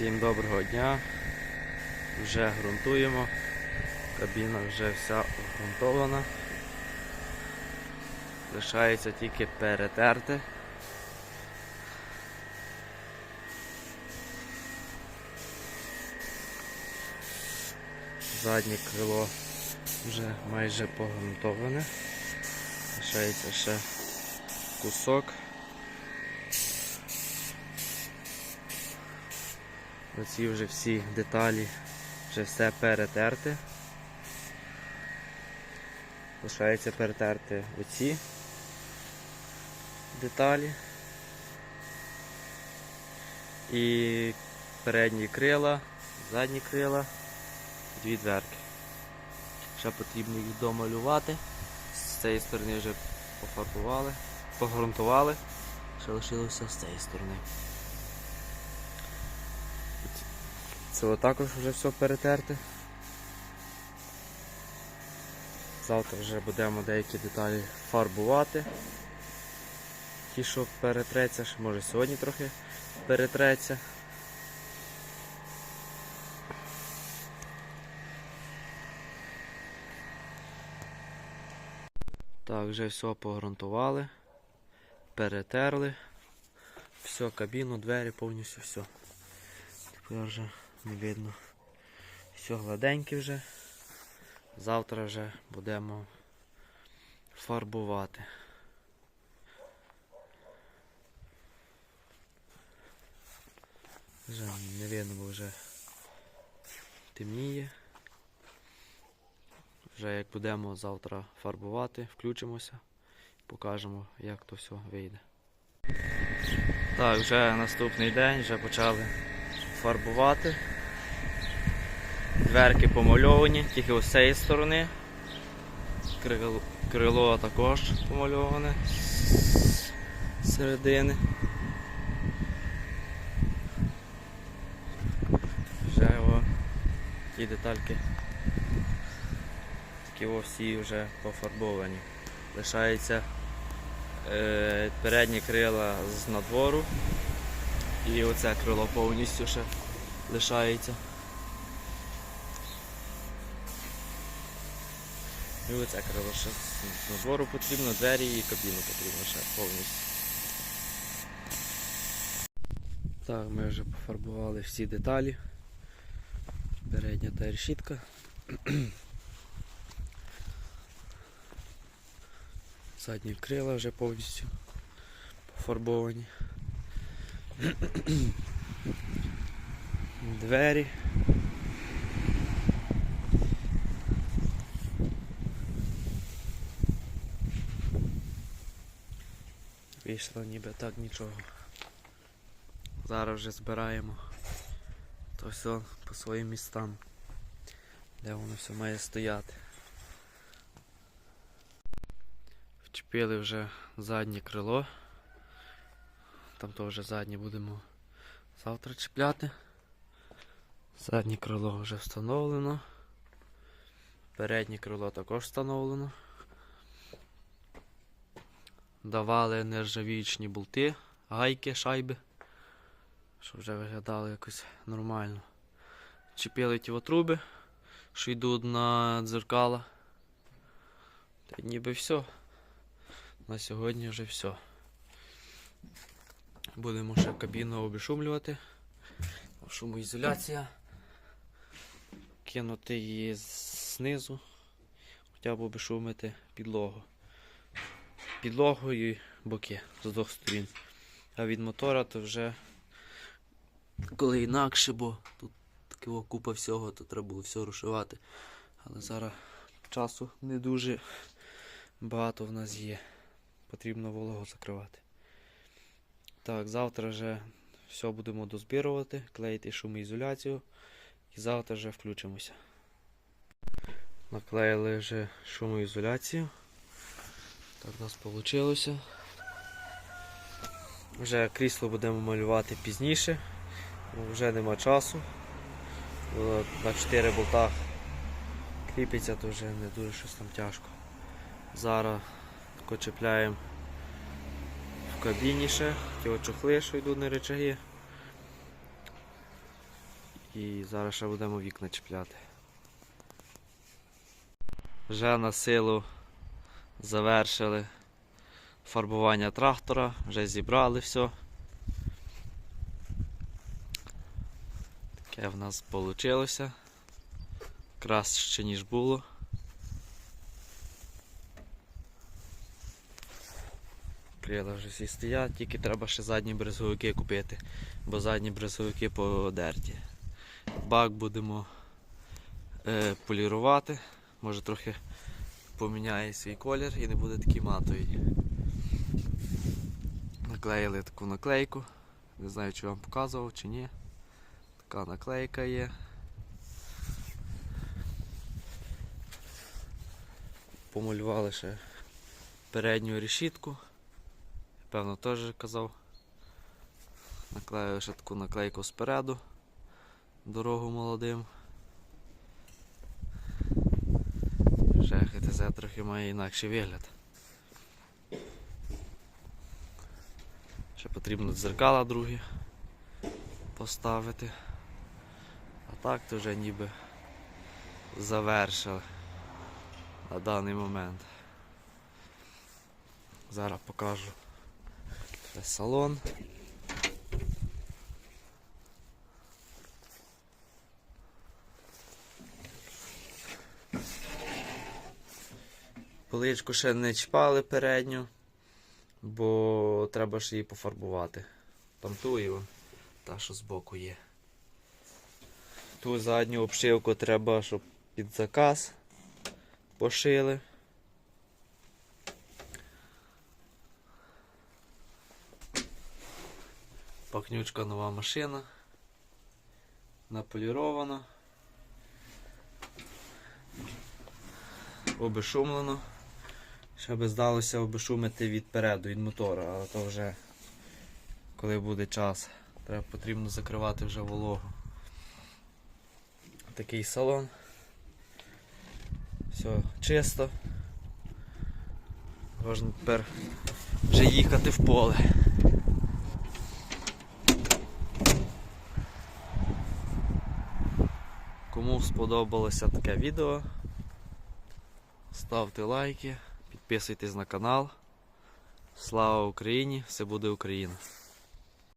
Всім доброго дня. Вже ґрунтуємо. Кабіна вже вся обґрунтована. Лишається тільки перетерти. Заднє крило вже майже погрунтоване. Лишається ще кусок. Оці вже всі деталі, вже все перетерте. Лишається перетерти оці деталі. І передні крила, задні крила, дві дверки. Ще потрібно їх домалювати. З цієї сторони вже пофарбували, погрунтували. Ще лишилося з цієї сторони. Це також вже все перетерте. Завтра вже будемо деякі деталі фарбувати. Ті, що перетреться, може сьогодні трохи перетреться. Так, вже все погрунтували, перетерли, все, кабіну, двері, повністю все. Тепер вже не видно. Все гладеньке вже. Завтра вже будемо фарбувати. Вже не видно, бо вже темніє. Вже як будемо завтра фарбувати, включимося, покажемо, як то все вийде. Так, вже наступний день, вже почали фарбувати. Дверки помальовані, тільки з цієї сторони. Крило, також помальоване з середини. Вже о, ті детальки. Такі всі вже пофарбовані. Лишається е, передні крила з надвору. І оце крило повністю ще лишається. І оце крило ще з надвору потрібно, двері і кабіну потрібно ще повністю. Так, ми вже пофарбували всі деталі. Передня та решітка. Задні крила вже повністю пофарбовані. Двері. Вийшло ніби так нічого. Зараз вже збираємо то все по своїм містам, де воно все має стояти. Вчепили вже заднє крило. Там теж заднє будемо завтра чіпляти. Заднє крило вже встановлено. Переднє крило також встановлено. Давали нержавічні болти, гайки, шайби, щоб вже виглядало якось нормально. Чіпили ті труби, що йдуть на дзеркала. Та ніби все. На сьогодні вже все. Будемо ще кабіну обішумлювати. Шумоізоляція. Кинути її знизу, хоча б обішумити підлогу. Підлогу і боки з двох сторін. А від мотора то вже коли інакше, бо тут такого купа всього, то треба було все розшивати. Але зараз часу не дуже багато в нас є. Потрібно вологу закривати. Так, завтра вже все будемо дозбирувати, клеїти шумоізоляцію і завтра вже включимося. Наклеїли вже шумоізоляцію. Так у нас вийшло. Вже крісло будемо малювати пізніше, бо вже нема часу. На 4 болтах кріпиться, то вже не дуже щось там тяжко. Зараз тако чіпляємо в кабіні ще, ті чохли, що йдуть на речаги. І зараз ще будемо вікна чіпляти. Вже на силу завершили фарбування трактора, вже зібрали все. Таке в нас вийшло. Краще, ніж було. Крила вже всі стоять, тільки треба ще задні брезговики купити, бо задні брезговики подерті. Бак будемо е, полірувати, може трохи поміняє свій колір і не буде такий матовий. Наклеїли таку наклейку. Не знаю, чи вам показував чи ні. Така наклейка є. Помалювали ще передню решітку. Певно, теж казав. Наклеїли ще таку наклейку спереду. Дорогу молодим. Вже ХТЗ трохи має інакший вигляд. Ще потрібно дзеркала другі поставити. А так то вже ніби завершили на даний момент. Зараз покажу це салон. Поличку ще не чіпали передню, бо треба ж її пофарбувати. Там ту і та, що збоку є. Ту задню обшивку треба, щоб під заказ пошили. Пахнючка нова машина. Наполірована. Обешумлено. Ще би здалося обешумити від переду, від мотора, але то вже коли буде час. Треба потрібно закривати вже вологу. Такий салон. Все чисто. Можна тепер вже їхати в поле. Кому сподобалося таке відео, ставте лайки, підписуйтесь на канал. Слава Україні! Все буде Україна!